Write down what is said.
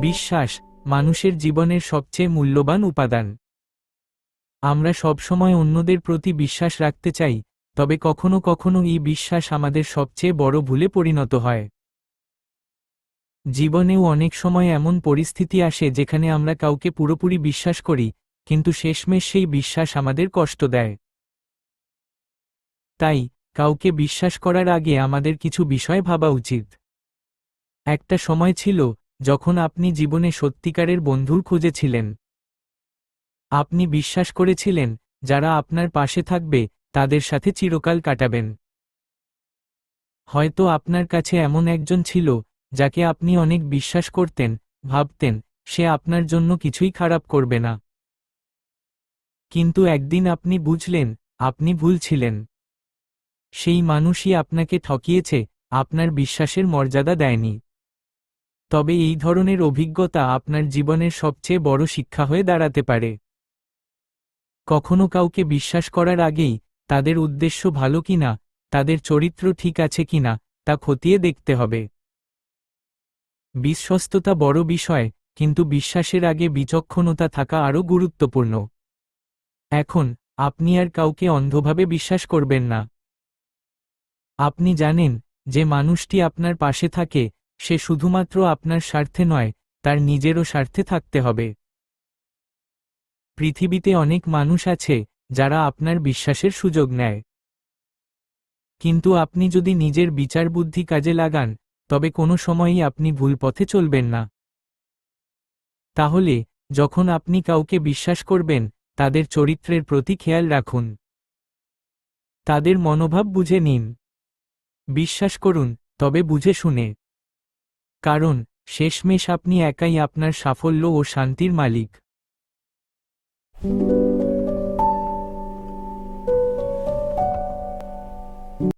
বিশ্বাস, মানুষের জীবনের সবচেয়ে মূল্যবান উপাদান। আমরা সবসময় অন্যদের প্রতি বিশ্বাস রাখতে চাই, তবে কখনো কখনো এই বিশ্বাস আমাদের সবচেয়ে বড় ভুলে পরিণত হয়। জীবনেও অনেক সময় এমন পরিস্থিতি আসে যেখানে আমরা কাউকে পুরোপুরি বিশ্বাস করি, কিন্তু শেষমেশ সেই বিশ্বাস আমাদের কষ্ট দেয়। তাই, কাউকে বিশ্বাস করার আগে আমাদের কিছু বিষয় ভাবা উচিত। একটা সময় ছিল যখন আপনি জীবনে সত্যিকারের বন্ধুর খুঁজেছিলেন। আপনি বিশ্বাস করেছিলেন, যারা আপনার পাশে থাকবে, তাদের সাথে চিরকাল কাটাবেন। হয়তো আপনার কাছে এমন একজন ছিল, যাকে আপনি অনেক বিশ্বাস করতেন, ভাবতেন, সে আপনার জন্য কিছুই খারাপ করবে না। কিন্তু একদিন আপনি বুঝলেন, আপনি ভুল ছিলেন। সেই মানুষই আপনাকে ঠকিয়েছে, আপনার বিশ্বাসের মর্যাদা দেয়নি। তবে এই ধরনের অভিজ্ঞতা আপনার জীবনের সবচেয়ে বড় শিক্ষা হয়ে দাঁড়াতে পারে। কখনো কাউকে বিশ্বাস করার আগেই তাদের উদ্দেশ্য ভালো কিনা, তাদের চরিত্র ঠিক আছে কিনা, তা খতিয়ে দেখতে হবে। বিশ্বস্ততা বড় বিষয়, কিন্তু বিশ্বাসের আগে বিচক্ষণতা থাকা আরও গুরুত্বপূর্ণ। এখন, আপনি আর কাউকে অন্ধভাবে বিশ্বাস করবেন না। আপনি জানেন, যে মানুষটি আপনার পাশে থাকে সে শুধুমাত্র আপনার স্বার্থে নয়, তার নিজেরও স্বার্থে থাকতে হবে। পৃথিবীতে অনেক মানুষ আছে, যারা আপনার বিশ্বাসের সুযোগ নেয়। কিন্তু আপনি যদি নিজের বিচার বুদ্ধি কাজে লাগান, তবে কোনো সময়ই আপনি ভুল পথে চলবেন না। তাহলে, যখন আপনি কাউকে বিশ্বাস করবেন, তাদের চরিত্রের প্রতি খেয়াল রাখুন। তাদের মনোভাব বুঝে নিন। বিশ্বাস করুন, তবে বুঝে শুনে। কারণ শেষমেশ আপনি একাই আপনার সাফল্য ও শান্তির মালিক।